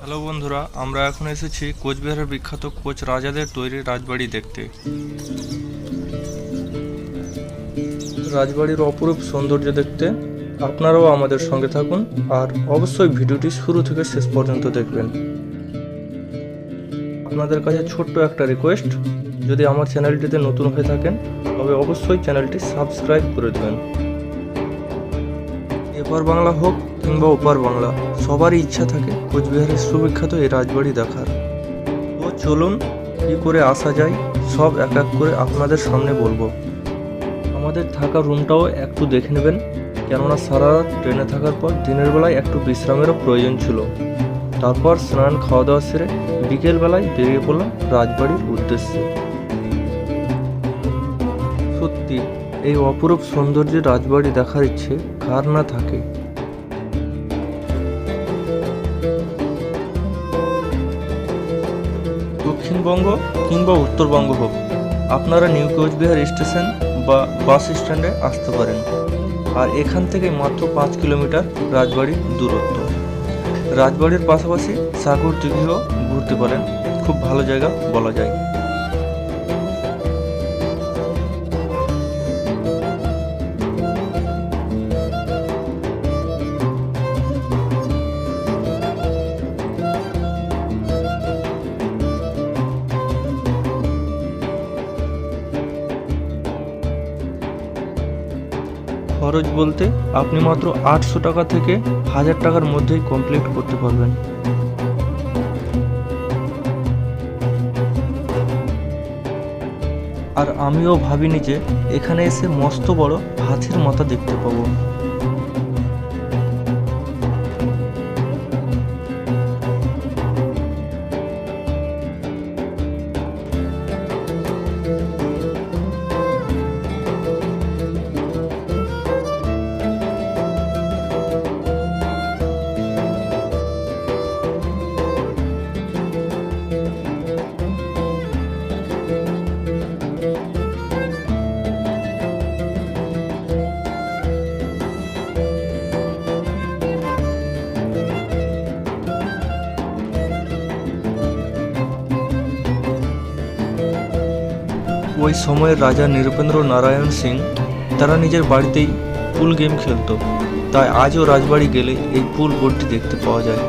Hello বন্ধুরা, আমরা এখন এসেছি কোচবিহারের বিখ্যাত কোচ রাজাদের তৈরি রাজবাড়ি দেখতে। রাজবাড়ির অপরূপ সৌন্দর্য দেখতে আপনারাও আমাদের সঙ্গে থাকুন আর অবশ্যই ভিডিওটি শুরু থেকে শেষ পর্যন্ত দেখবেন। আপনাদের কাছে ছোট্ট একটা রিকোয়েস্ট যদি আমার চ্যানেলটিতে নতুন হয়ে থাকেন, তবে অবশ্যই চ্যানেলটি সাবস্ক্রাইব করে দেবেন। এপার বাংলা হোক কিংবা ওপার বাংলা সবারই ইচ্ছা থাকে কোচবিহারের সুবিখ্যাত এই রাজবাড়ি দেখার। তো চলুন, কী করে আসা যায়, সব এক এক করে আপনাদের সামনে বলব। আমাদের থাকা রুমটাও একটু দেখে নেবেন, কেননা সারা রাত ট্রেনে থাকার পর দিনের বেলায় একটু বিশ্রামেরও প্রয়োজন ছিল। তারপর স্নান খাওয়া দাওয়া সেরে বিকেলবেলায় বেরিয়ে পড়লাম রাজবাড়ির উদ্দেশ্যে। সত্যি, এই অপরূপ সৌন্দর্যের রাজবাড়ি দেখার ইচ্ছে কার না থাকে? দক্ষিণবঙ্গ কিংবা উত্তরবঙ্গ হোক, আপনারা নিউ কোচবিহার স্টেশন বা বাস স্ট্যান্ডে আসতে পারেন। আর এখান থেকে মাত্র পাঁচ কিলোমিটার রাজবাড়ির দূরত্ব। রাজবাড়ির পাশাপাশি সাগর দিঘিও ঘুরতে পারেন। খুব ভালো জায়গা বলা যায়। খরচ বলতে আপনি মাত্র আটশো টাকা থেকে হাজার টাকার মধ্যেই কমপ্লিট করতে পারবেন। আর আমিও ভাবিনি যে এখানে এসে মস্ত বড় হাতির মাথা দেখতে পাবো। ওই সময়ের রাজা নৃপেন্দ্র নারায়ণ সিং তারা নিজের বাড়িতেই পুল গেম খেলত। তাই আজও রাজবাড়ি গেলে এই পুল বোর্ডটি দেখতে পাওয়া যায়।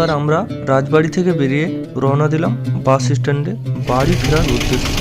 এবার আমরা রাজবাড়ি থেকে বেরিয়ে রওনা দিলাম বাস স্ট্যান্ডে। বাড়ি ফেরার উদ্দেশ্যে।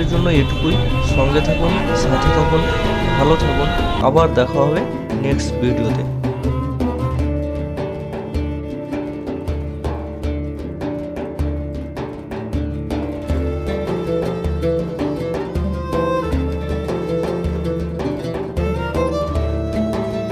আজকের জন্য এটুকুই। সঙ্গে থাকুন সাথে থাকুন ভালো থাকুন। আবার দেখা হবে নেক্সট ভিডিওতে